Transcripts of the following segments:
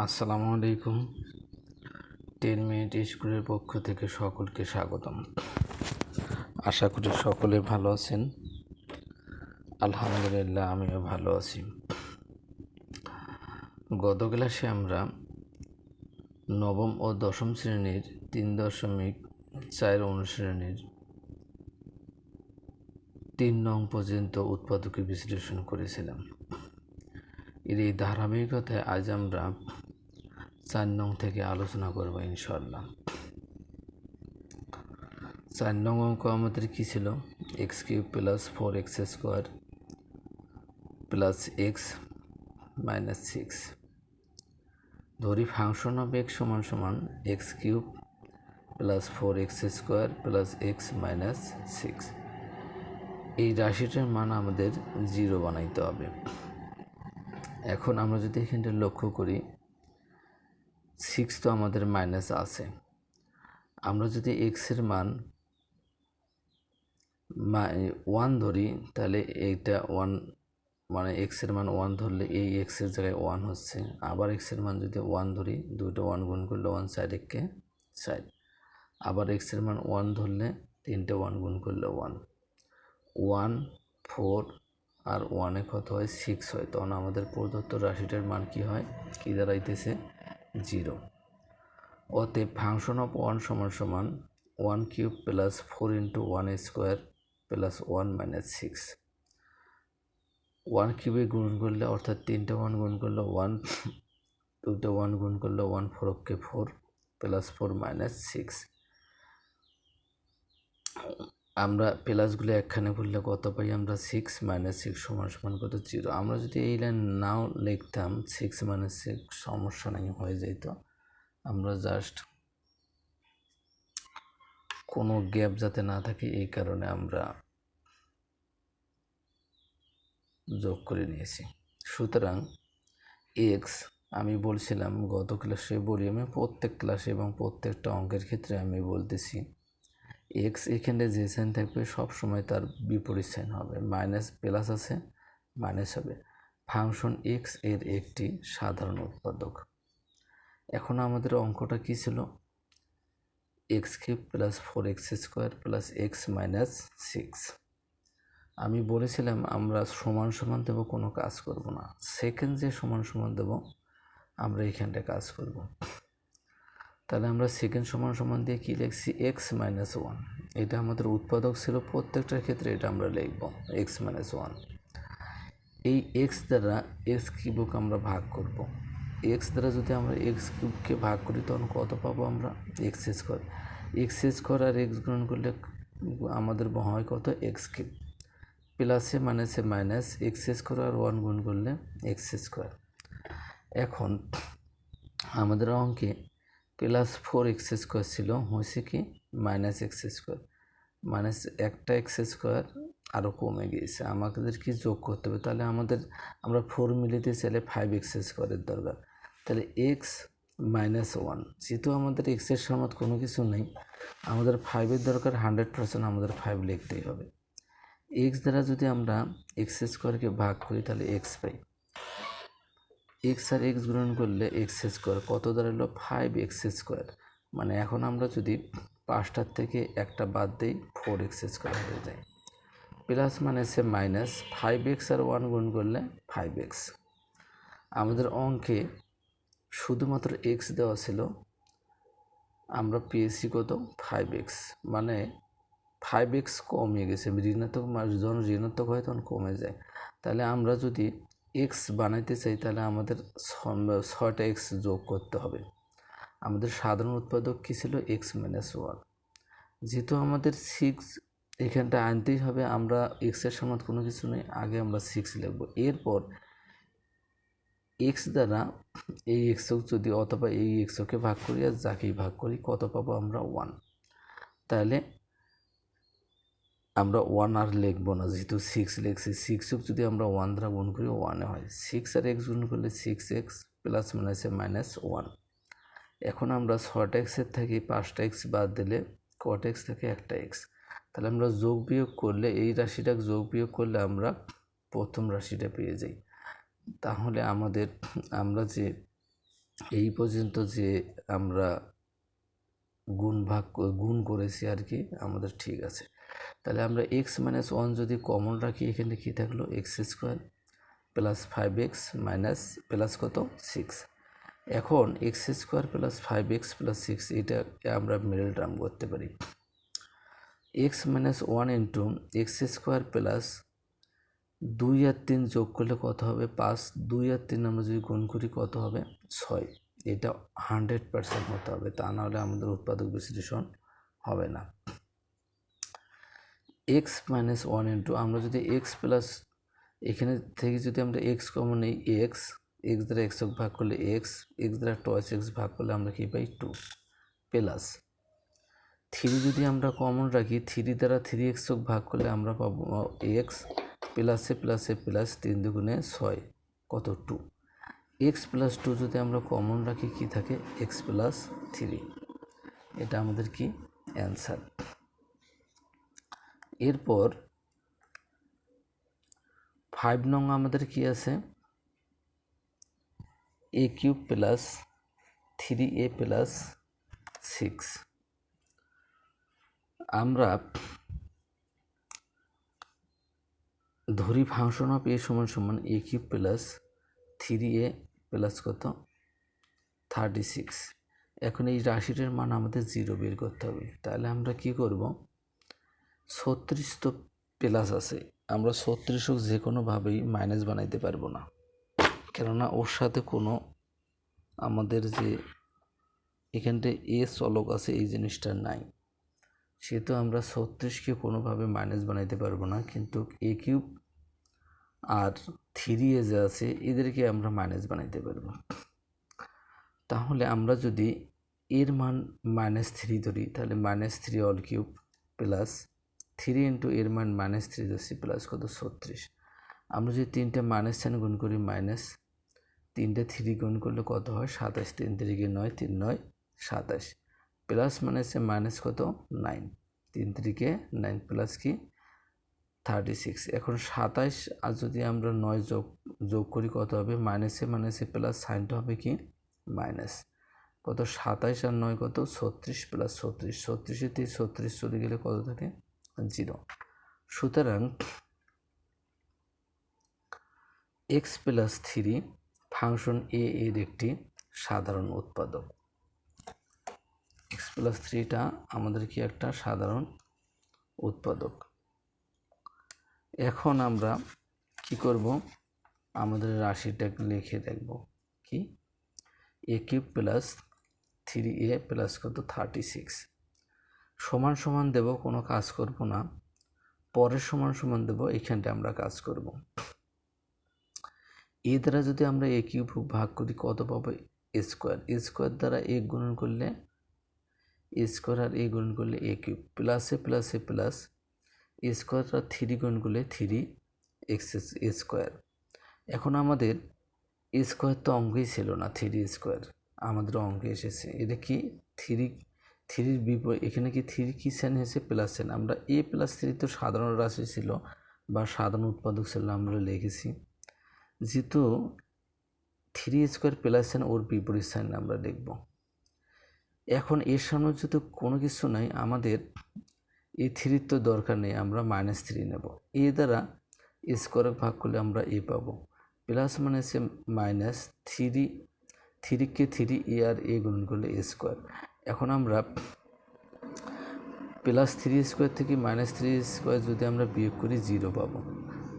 আসসালামু আলাইকুম। Ten minute স্কুলের পক্ষ থেকে সকলকে স্বাগতম। আশা করি সকলে ভালো আছেন। আলহামদুলিল্লাহ, আমিও ভালো আছি। গত ক্লাসে আমরা নবম ও দশম শ্রেণির তিন দশমিক চার অনুশ্রেণীর তিন নং পর্যন্ত উৎপাদকে বিশ্লেষণ করেছিলাম। এর এই ধারাবাহিকতায় আজ আমরা চার নং থেকে আলোচনা করব ইনশাল্লাহ চার নং অঙ্ক আমাদের কী ছিল? X cube plus four x square plus x minus six. ধরি ফাংশন অফ এক্স সমান সমান x cube plus four x square plus x minus six. এই রাশিটার মান আমাদের জিরো বানাইতে হবে। এখন আমরা যদি এখানটা লক্ষ্য করি সিক্স তো আমাদের মাইনাস আছে। আমরা যদি এক্সের মান ওয়ান ধরি, তাহলে এইটা ওয়ান মানে এক্সের মান ওয়ান ধরলে এই এক্সের জায়গায় ওয়ান হচ্ছে। আবার এক্সের মান যদি ওয়ান ধরি দুটো ওয়ান গুণ করলে ওয়ান সাইড একে সাইড আবার এক্সের মান ওয়ান ধরলে তিনটে ওয়ান গুণ করলে ওয়ান ওয়ান ফোর আর ওয়ানে কত হয়? সিক্স হয়। তখন আমাদের প্রদত্ত রাশিটার মান কি হয়? কী দাঁড়াইতেছে? জিরো। অতএব ফাংশন অফ ওয়ান সমান সমান one cube plus four into one square plus one minus six one কিউবে গুণ করলে, অর্থাৎ তিনটে ওয়ান গুণ করলে ওয়ান দুটো ওয়ান গুণ করলে one four okay four plus four minus six আমরা প্লাসগুলো একখানে করলে কত পাই? আমরা সিক্স মাইনাস সিক্স সমান সমান কত? জিরো আমরা যদি এই লাইন নাও লিখতাম সিক্স মাইনাস সিক্স সমস্যা নাই, হয়ে যেত আমরা জাস্ট কোনো গ্যাপ যাতে না থাকে, এই কারণে আমরা যোগ করে নিয়েছি। সুতরাং এক্স আমি বলছিলাম গত ক্লাসে বলি আমি প্রত্যেক ক্লাসে এবং প্রত্যেকটা অঙ্কের ক্ষেত্রে আমি বলতেছি এক্স এখানে যে সাইন থাকবে সব সময় তার বিপরীত সাইন হবে। মাইনাস প্লাস আছে মাইনাস হবে। ফাংশন এক্সের একটি সাধারণ উৎপাদক। এখন আমাদের অঙ্কটা কী ছিল? X cube plus four x square plus x minus six আমি বলেছিলাম, আমরা সমান সমান দেব, কোনো কাজ করব না। সেকেন্ড যে সমান সমান দেব, আমরা এখানটা কাজ করব। তাহলে আমরা সেকেন্ড সমান সমান দিয়ে কী লিখছি? এক্স মাইনাস ওয়ান এটা আমাদের উৎপাদক ছিল প্রত্যেকটার ক্ষেত্রে এটা আমরা লিখব এক্স মাইনাস ওয়ান এই এক্স দ্বারা এক্স কিউবক আমরা ভাগ করব। এক্স দ্বারা যদি আমরা এক্স কিউবকে ভাগ করি, তখন কত পাবো আমরা? এক্স স্কোয়ার এক্স স্কোয়ার আর এক্স গ্রহণ করলে আমাদের হয় কত? X cube. প্লাসে মাইনাসে মাইনাস এক্স স্কোয়ার আর ওয়ান গুণ করলে এক্স স্কোয়ার এখন আমাদের অঙ্কে প্লাস ফোর এক্স স্কোয়ার ছিল, হয়েছে কি? Minus x square. মাইনাস একটা এক্স স্কোয়ার আরও কমে গিয়েছে। আমাদের কি যোগ করতে হবে? তাহলে আমাদের, আমরা ফোর মিলিতে চাইলে ফাইভ এক্স স্কোয়ারের দরকার। তাহলে এক্স মাইনাস ওয়ান, যেহেতু আমাদের এক্সের সমাত কোনো কিছু নেই, আমাদের ফাইভের দরকার হান্ড্রেড পার্সেন্ট আমাদের ফাইভ লিখতেই হবে। এক্স দ্বারা যদি আমরা এক্স স্কোয়ারকে ভাগ করি, তাহলে এক্স পাই। এক্স আর এক্স গ্রহণ করলে এক্স স্কোয়ার কত দাঁড়াল? ফাইভ এক্স স্কোয়ার মানে এখন আমরা যদি পাঁচটার থেকে একটা বাদ দিই ফোর এক্স স্কোয়ার হয়ে যায়। প্লাস মানে সে মাইনাস ফাইভ এক্স আর ওয়ান গুণ করলে ফাইভ এক্স আমাদের অঙ্কে শুধুমাত্র এক্স দেওয়া ছিল, আমরা পেয়েছি কত? ফাইভ এক্স মানে ফাইভ এক্স কমে গেছে। ঋণাত্মক যখন ঋণাত্মক হয় তখন কমে যায়। তাহলে আমরা যদি এক্স বানাইতে চাই, তাহলে আমাদের ছয়টা এক্স যোগ করতে হবে। আমাদের সাধারণ উৎপাদক কী ছিল? এক্স মাইনাস ওয়ান যেহেতু আমাদের সিক্স এখানটা আনতেই হবে, আমরা এক্সের সমান কোনো কিছু নেই, আগে আমরা সিক্স লিখব। এরপর এক্স দ্বারা এই এক্সও যদি অথবা এই এক্সওকে ভাগ করি আর যাকেই ভাগ করি, কত পাবো আমরা ওয়ান তাহলে আমরা ওয়ান আর লিখব না, যেহেতু সিক্স লিখছি সিক্স যদি আমরা ওয়ান দ্বারা গুণ করি ওয়ানে হয়। সিক্স আর এক্স গুণ করলে সিক্স এক্স প্লাস মাইনাসে মাইনাস ওয়ান এখন আমরা ছটা এক্সের থেকে পাঁচটা এক্স বাদ দিলে কট এক্স থাকে একটা এক্স তাহলে আমরা যোগ বিয়োগ করলে, এই রাশিটা যোগ বিয়োগ করলে আমরা প্রথম রাশিটা পেয়ে যাই। তাহলে আমাদের, আমরা যে, এই পর্যন্ত যে আমরা গুণ ভাগ গুণ করেছি আর কি, আমাদের ঠিক আছে। তাহলে আমরা এক্স মাইনাস ওয়ান যদি কমন রাখি, এখানে কী থাকল? X square plus five x minus plus কত? সিক্স এখন x square plus five x plus six এটা আমরা মিডল টার্ম করতে পারি। X minus one into x square plus দুই আর তিন যোগ করলে কত হবে? পাঁচ। দুই আর তিন আমরা যদি গুণ করি, কত হবে? ছয়। এটা হান্ড্রেড পার্সেন্ট হতে হবে। তা না হলে আমাদের উৎপাদক বিশ্লেষণ হবে না। এক্স মাইনাস ওয়ান ইন্টু আমরা যদি এক্স প্লাস এখানে থেকে যদি আমরা এক্স কমন নিই এক্স এক্স দ্বারা এক্স ভাগ করলে এক্স এক্স দ্বারা টয়েস এক্স ভাগ করলে আমরা কী পাই? টু প্লাস থ্রি যদি আমরা কমন রাখি থ্রি দ্বারা থ্রি এক্স ভাগ করলে আমরা পাবো এক্স প্লাসে প্লাসে প্লাস তিন দুগুণে ছয়, কত? টু এক্স প্লাস টু যদি আমরা কমন রাখি, কি থাকে? এক্স প্লাস থ্রি এটা আমাদের কি অ্যান্সার এরপর ফাইভ নং আমাদের কি আছে? A cube plus three a plus six আমরা ধরি ফাংশন অফ এ সমান সমান a cube plus three a plus কত? থার্টি সিক্স এখন এই রাশিটার মান আমাদের জিরো বের করতে হবে। তাহলে আমরা কি করব? ছত্রিশ তো প্লাস আছে। আমরা ছত্রিশ হোক যে কোনোভাবেই মাইনাস বানাইতে পারব না। কেননা ওর সাথে কোনো আমাদের যে এখানটা এ চলক আছে, এই জিনিসটা নাই। সেহেতু আমরা ছত্রিশকে কোনোভাবে মাইনাস বানাইতে পারব না। কিন্তু এ কিউব আর থ্রি এ যে আছে, এদেরকে আমরা মাইনাস বানাইতে পারব। তাহলে আমরা যদি এর মান মাইনাস থ্রি ধরি, তাহলে minus three all cube plus three into এর মান মাইনাস থ্রি ধরছি প্লাস কত? ছত্রিশ। আমরা যদি তিনটে মাইনাস সাইন গুণ করি মাইনাস তিনটে থ্রি গুণ করলে কত হয়? সাতাশ। তিন তিরিকে নয়, তিন নয়, সাতাশ। প্লাস মাইনাসে মাইনাস কত? নাইন তিন তিরিকে নাইন প্লাস কি? থার্টি সিক্স এখন সাতাশ, আর যদি আমরা নয় যোগ যোগ করি কত হবে? মাইনাসে মাইনাসে প্লাস সাইনটা হবে কি? মাইনাস কত? সাতাইশ আর নয় কত? ছত্রিশ প্লাস ছত্রিশ। ছত্রিশে থেকে ছত্রিশ চলে গেলে কত থাকে? জিরো। সুতরাং x plus three function a এর একটি সাধারণ উৎপাদক। এক্স প্লাস থ্রিটা আমাদের কি একটা সাধারণ উৎপাদক। এখন আমরা কি করব? আমাদের রাশিটাকে লিখে দেখব। কি? A cube plus three a plus কত? থার্টি সিক্স সমান সমান দেব, কোনো কাজ করব না। পরের সমান সমান দেব এইখানটা আমরা কাজ করব। এ দ্বারা যদি আমরা এ কিউব ভাগ করি, কত পাবো? A square. এ স্কোয়ার দ্বারা এ গুণন করলে, এ স্কোয়ার আর এ গুণন করলে এ কিউব। প্লাসে প্লাসে প্লাস এ স্কোয়ার আর থ্রি গুণ করলে থ্রি এক্স এ স্কোয়ার। এখন আমাদের এ স্কোয়ার তো অঙ্কই ছিল না, থ্রি স্কোয়ার। আমাদের অঙ্কে এসেছে। এটা কি? থ্রি থ্রির বিপরীত এখানে কি থ্রি কি সেন এসেছে প্লাস সেন আমরা এ প্লাস থ্রি তো সাধারণ রাশি ছিল বা সাধারণ উৎপাদক ছিল আমরা লিখেছি। যেহেতু থ্রি স্কোয়ার প্লাস সেন ওর বিপরীত সাইন আমরা লিখব। এখন এর সামনে যদি কোনো কিছু নাই, আমাদের এই থ্রির তো দরকার নেই, আমরা মাইনাস থ্রি নেব। এ দ্বারা স্কোয়ার ভাগ করলে আমরা এ পাবো। প্লাস মানে সে মাইনাস থ্রি থ্রিকে থ্রি এ আর এ গুণ করলে এ স্কোয়ার এখন আমরা প্লাস থ্রি স্কোয়ার থেকে মাইনাস থ্রি স্কোয়ার যদি আমরা বিয়োগ করি জিরো পাবো,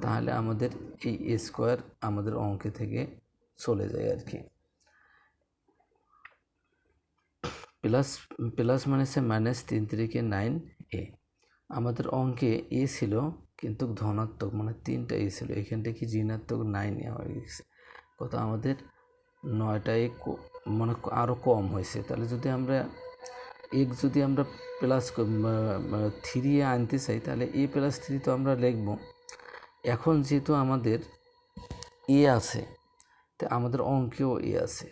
তাহলে আমাদের এই এ স্কোয়ার আমাদের অঙ্কে থেকে চলে যায় আর কি। প্লাস প্লাস মানে সে মাইনাস তিন তিরিকে নাইন এ আমাদের অঙ্কে এ ছিল, কিন্তু ধনাত্মক মানে তিনটা এ ছিল। এখানটা কি ঋণাত্মক নাইন এ হয়ে গেছে। কত? আমাদের নয়টায় মানে আরও কম হয়েছে। তাহলে যদি আমরা এক যদি আমরা প্লাস থ্রি আনতে চাই, তাহলে এ প্লাস থ্রি তো আমরা লিখব। এখন যেহেতু আমাদের এ আছে, তা আমাদের অঙ্কেও এ আছে।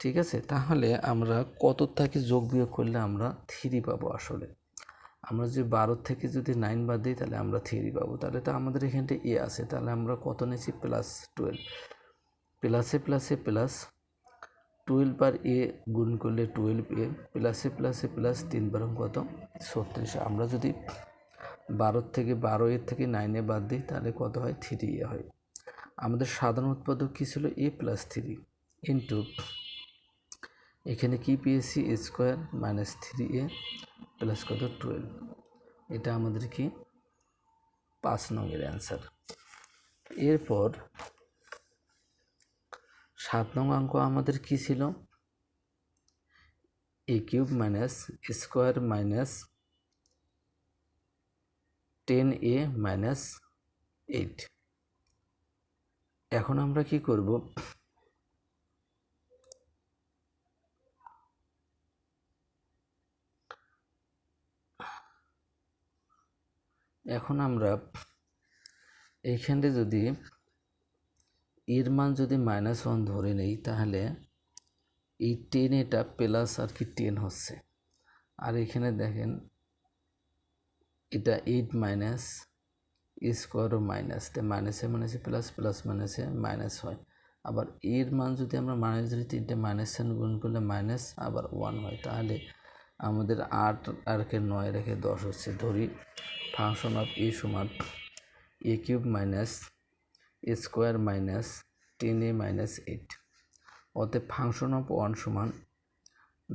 ঠিক আছে? তাহলে আমরা কত থেকে যোগ বিয়োগ করলে আমরা থ্রি পাবো আসলে? আমরা যদি বারো থেকে যদি নাইন বাদ দিই, তাহলে আমরা থ্রি পাবো। তাহলে তো আমাদের এখানটা এ আছে। তাহলে আমরা কত নিয়েছি? প্লাস টুয়েলভ প্লাসে প্লাসে প্লাস টুয়েলভ আর এ গুণ করলে টুয়েলভ এ প্লাসে প্লাসে প্লাস তিন বারং কত? ছত্রিশ। আমরা যদি বারোর থেকে বারো এর থেকে নাইনে বাদ দিই, তাহলে কত হয়? থ্রি এ হয়। আমাদের সাধারণ উৎপাদক কী ছিল? এ প্লাস থ্রি ইন্টু এখানে কি পেয়েছি? A square minus three a plus কত? টুয়েলভ এটা আমাদের কি? পাঁচ নংয়ের অ্যান্সার এরপর সাত নং অঙ্ক আমাদের কি ছিল? A cube minus square minus ten a minus eight এখন আমরা কি করব? এখন আমরা এইখানে যদি এর মান যদি মাইনাস ওয়ান ধরে নেই, তাহলে এই টেন এটা প্লাস আর কি টেন হচ্ছে। আর এখানে দেখেন, এটা এইট মাইনাস স্কোয়ারও মাইনাস তো মাইনাসে মাইনাসে প্লাস প্লাস মাইনাসে মাইনাস হয়। আবার এর মান যদি আমরা মাইনাস ধরি, তিনটে মাইনাস সাইন গুণ করলে মাইনাস আবার ওয়ান হয়। তাহলে আমাদের আট আর কে নয় রেখে দশ হচ্ছে। ধরি ফাংশন অফ এ সমান a cube minus square minus ten a minus eight. অতএব ফাংশন অফ ওয়ান সমান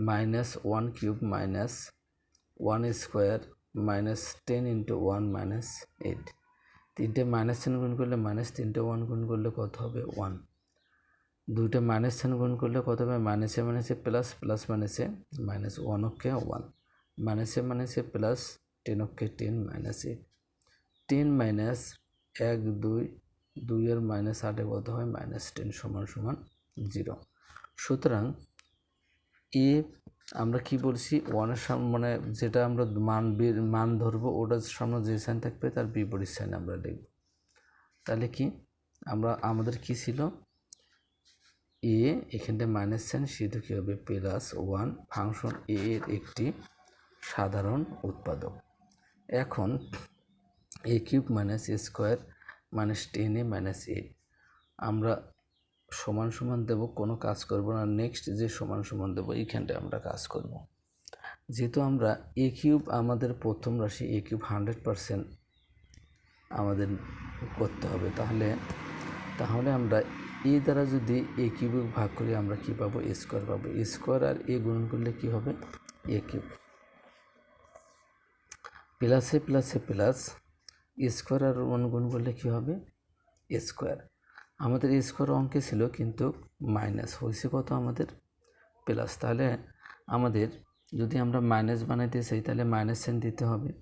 minus one cube minus one square minus ten into one minus eight. তিনটে মাইনাস সাইন গুণ করলে মাইনাস তিনটে ওয়ান গুণ করলে কত হবে? ওয়ান। দুইটা মাইনাস সাইন গুণ করলে কত হবে? মাইনাসে মাইনাসে প্লাস প্লাস মাইনাসে মাইনাস ওয়ান অক্ষে ওয়ান। মাইনাসে মাইনাসে প্লাস টেন অক্ষে ten minus eight. Ten minus এক, দুই দুইয়ের মাইনাস আটে কত হয়? মাইনাস টেন সমান সমান জিরো সুতরাং এ আমরা কি বলছি? ওয়ানের সামনে মানে যেটা আমরা মান মান ধরবো, ওটার সামনে যে সাইন থাকবে, তার বিপরীত সাইন আমরা লিখব তাহলে কি? আমরা আমাদের কি ছিল? এ এখানটা মাইনাস সাইন সেহেতু কী হবে? প্লাস ওয়ান ফাংশন এ এর একটি সাধারণ উৎপাদক। এখন a cube minus square minus ten a minus eight. আমরা সমান সমান দেব, কোনো কাজ করব না। নেক্সট যে সমান সমান দেবো এইখানটায় আমরা কাজ করব। যেহেতু আমরা এ কিউব আমাদের প্রথম রাশি এ কিউব হান্ড্রেড পারসেন্ট আমাদের করতে হবে। তাহলে তাহলে আমরা এ দ্বারা যদি এ কিউবে ভাগ করি, আমরা কি পাবো? এ স্কোয়ার পাবো। এ স্কোয়ার আর এ গুণ করলে কি হবে? A cube. প্লাসে প্লাসে প্লাস স্কোয়ার আর ওয়ান গুণ করলে কী হবে? স্কোয়ার। আমাদের স্কোয়ার অঙ্কে ছিল কিন্তু মাইনাস। হয়েছে কত আমাদের? প্লাস। তাহলে আমাদের যদি আমরা মাইনাস বানাইতে চাই, তাহলে মাইনাস সাইন দিতে হবে।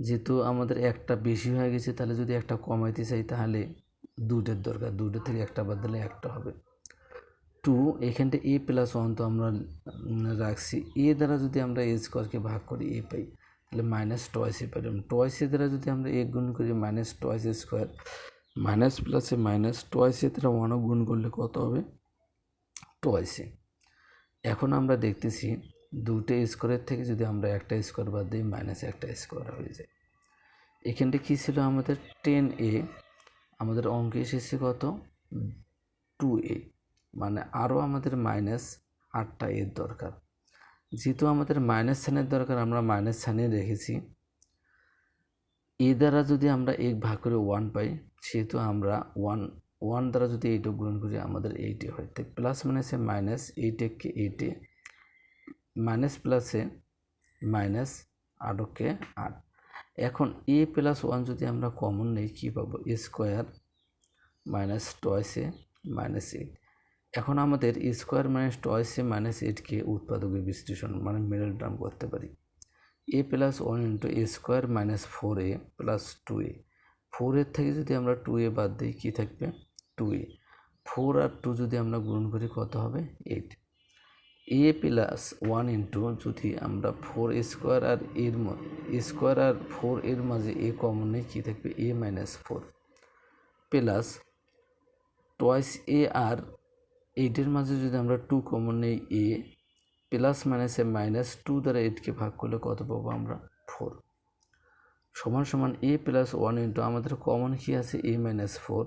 যেহেতু আমাদের একটা বেশি হয়ে গেছে, তাহলে যদি একটা কমাইতে চাই, তাহলে দুটোর দরকার। দুটো থেকে একটা বাদ দিলে একটা হবে। টু এখানটা এ প্লাস ওয়ান তো আমরা রাখছি। এ দ্বারা যদি আমরা এ স্কোয়ারকে ভাগ করি এ পাই। তাহলে মাইনাস টয়েসে পেলাম। টয়েসের দ্বারা যদি আমরা এ গুণ করি মাইনাস টয়েস স্কোয়ার মাইনাস প্লাসে মাইনাস টয়েসের দ্বারা ওয়ানও গুণ করলে কত হবে? টয়েসে এখন আমরা দেখতেছি দুটো স্কোয়ারের থেকে যদি আমরা একটা স্কোয়ার বাদ দিই মাইনাস একটা স্কোয়ার হয়ে যায়। এখানটা কী ছিল আমাদের? টেন এ আমাদের অঙ্কে এসেছে কত? টু এ মানে আরও আমাদের মাইনাস আটটা এর দরকার। যেহেতু আমাদের মাইনাস সাইনের দরকার, আমরা মাইনাস সাইনে রেখেছি। এ দ্বারা যদি আমরা এক ভাগ করে ওয়ান পাই, সেহেতু আমরা ওয়ান ওয়ান দ্বারা যদি এইটা গ্রহণ করি, আমাদের এইটে হয়। তাই প্লাস মাইনাসে মাইনাস এইটকে এইটে মাইনাস প্লাসে মাইনাস আটকে আট এখন এ প্লাস ওয়ান যদি আমরা কমন নেই, কী পাবো? এ স্কোয়ার মাইনাস টয়েসে মাইনাস এইট এখন আমাদের স্কোয়ার মাইনাস টয়েসে মাইনাস এইটকে উৎপাদকের বিশ্লেষণ মানে মিডল টার্ম করতে পারি। A plus one into a square minus four a plus two a four এর থেকে যদি আমরা টু এ বাদ দিই, কী থাকবে? টু এ ফোর আর টু যদি আমরা গুণ করি, কত হবে? Eight a plus one into যদি আমরা ফোর স্কোয়ার আর এর স্কোয়ার আর ফোর এর মাঝে এ কমন নেই, কী থাকবে? A minus four plus twice a আর এইটের মাঝে যদি আমরা টু কমন নেই এ প্লাস মাইনাসে মাইনাস টু দ্বারা এইটকে ভাগ করলে কত পাবো আমরা? ফোর সমান সমান এ প্লাস ওয়ান ইন্টু আমাদের কমন কী আছে? এ মাইনাস ফোর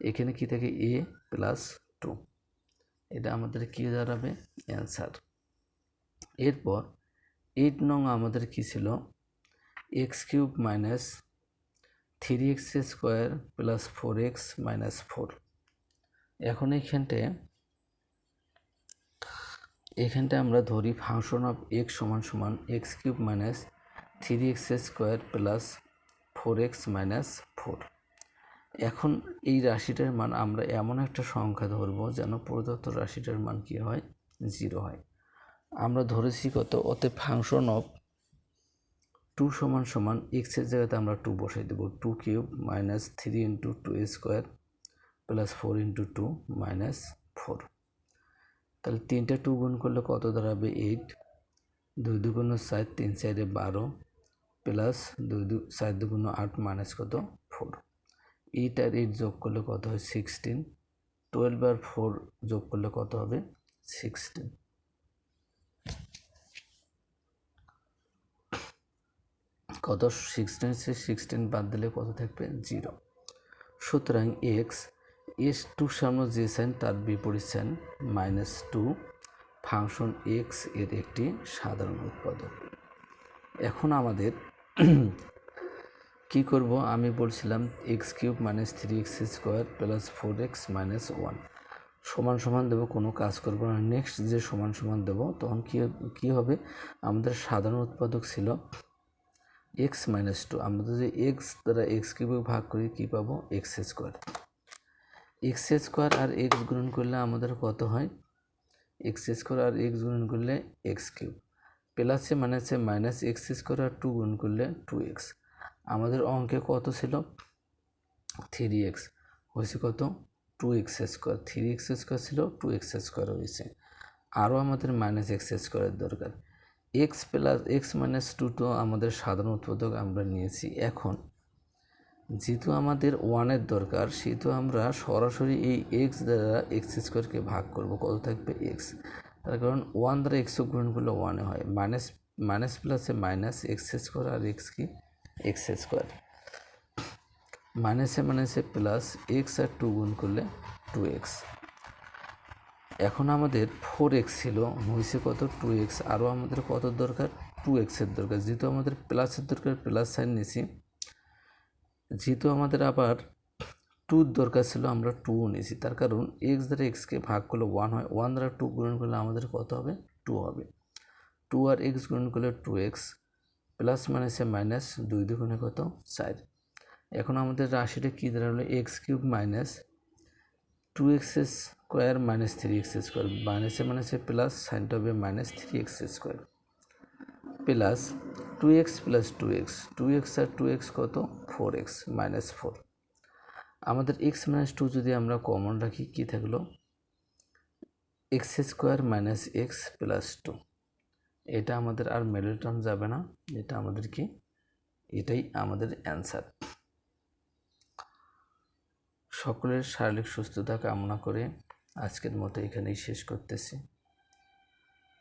এখানে কী থাকে? এ প্লাস টু এটা আমাদের কী দাঁড়াবে? অ্যান্সার এরপর এইট নং আমাদের কী ছিল? X cube minus three x square plus four x minus four এখন এইখানটায় এখানটা আমরা ধরি ফাংশন অফ এক্স সমান সমান x cube minus three x square plus four x minus four. এখন এই রাশিটার মান আমরা এমন একটা সংখ্যা ধরবো যেন প্রদত্ত রাশিটার মান কী হয়? জিরো হয়। আমরা ধরেছি কত? ওতে ফাংশন অফ টু সমান সমান এক্সের জায়গাতে আমরা টু বসাই দেবো। Two cube minus three into two square plus four into two minus four তাহলে তিনটা টু গুণ করলে কত দাঁড়াবে এইট দুই দুগুণ চার তিন চারে বারো প্লাস দুই দু চার দুগুণ আট মাইনাস কত? ফোর এইট আর এইট যোগ করলে কত হয়? সিক্সটিন টুয়েলভ আর ফোর যোগ করলে কত হবে? সিক্সটিন কত? সিক্সটিন সে সিক্সটিন বাদ দিলে কত থাকবে? জিরো সুতরাং এক্স এস টুর সামনে যে সাইন তার বিপরীত সাইন মাইনাস টু ফাংশন এক্সের একটি সাধারণ উৎপাদক। এখন আমাদের কি করব? আমি বলছিলাম x cube minus three x square plus four x minus one সমান সমান দেবো, কোনো কাজ করব না। নেক্সট যে সমান সমান দেবো, তখন কী কী হবে? আমাদের সাধারণ উৎপাদক ছিল এক্স মাইনাস টু আমরা যদি এক্স দ্বারা এক্স কিউবে ভাগ করি, কী পাবো? এক্স স্কোয়ার এক্স স্কোয়ার আর এক্স গুণন করলে আমাদের কত হয়? এক্স স্কোয়ার আর এক্স গুণন করলে এক্স কিউব। প্লাসে মাইনাসে মাইনাস এক্স স্কোয়ার আর টু গুণ করলে টু এক্স। আমাদের অঙ্কে কত ছিল? Three x. হয়েছে কত? Two x square. Three x square ছিল, টু এক্স স্কোয়ার হয়েছে। আরও আমাদের মাইনাস এক্স স্কোয়ারের দরকার। X plus, x minus two তো আমাদের সাধারণ উৎপাদক আমরা নিয়েছি। এখন যেহেতু আমাদের ওয়ানের দরকার, সেহেতু আমরা সরাসরি এই এক্স দ্বারা এক্স স্কোয়ারকে ভাগ করব। কত থাকবে এক্স তার কারণ ওয়ান দ্বারা এক্স গ্রহণ করলে ওয়ানে হয়। মাইনাস মাইনাস প্লাসে মাইনাস এক্স স্কোয়ার আর এক্স কি? এক্স স্কোয়ার মাইনাসে মাইনাসে প্লাস এক্স আর টু গুণ করলে টু এক্স এখন আমাদের ফোর এক্স ছিল হয়েছে কত? টু এক্স আরও আমাদের কত দরকার? টু এক্সের দরকার। যেহেতু আমাদের প্লাসের দরকার প্লাস সাইন নিয়েছি। যেহেতু আমাদের আবার টুর দরকার ছিল, আমরা টু নিয়েছি। তার কারণ এক্স দ্বারা এক্সকে ভাগ করলে ওয়ান হয়। ওয়ান দ্বারা টু গুণন করলে আমাদের কত হবে? টু হবে। টু আর এক্স গুণন করলে টু এক্স প্লাস মাইনাসে মাইনাস দুই দুগুণে কত? চার। এখন আমাদের রাশিটা কী দাঁড়াল? X cube minus two x square minus three x square মাইনাসে মাইনাসে প্লাস সাইনটা হবে minus three x square plus two x plus two x two x আর টু এক্স কত? ফোর এক্স মাইনাস ফোর আমাদের এক্স মাইনাস টু যদি আমরা common রাখি, কী থাকল? X square minus x plus two এটা আমাদের আর মিডল টার্ম যাবে না, এটা আমাদের কি? এটাই আমাদের অ্যান্সার সকলের শারীরিক সুস্থতা কামনা করে আজকের মতো এখানেই শেষ করতেছি।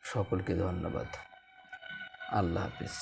সকলকে ধন্যবাদ। আল্লাহ হাফিজ।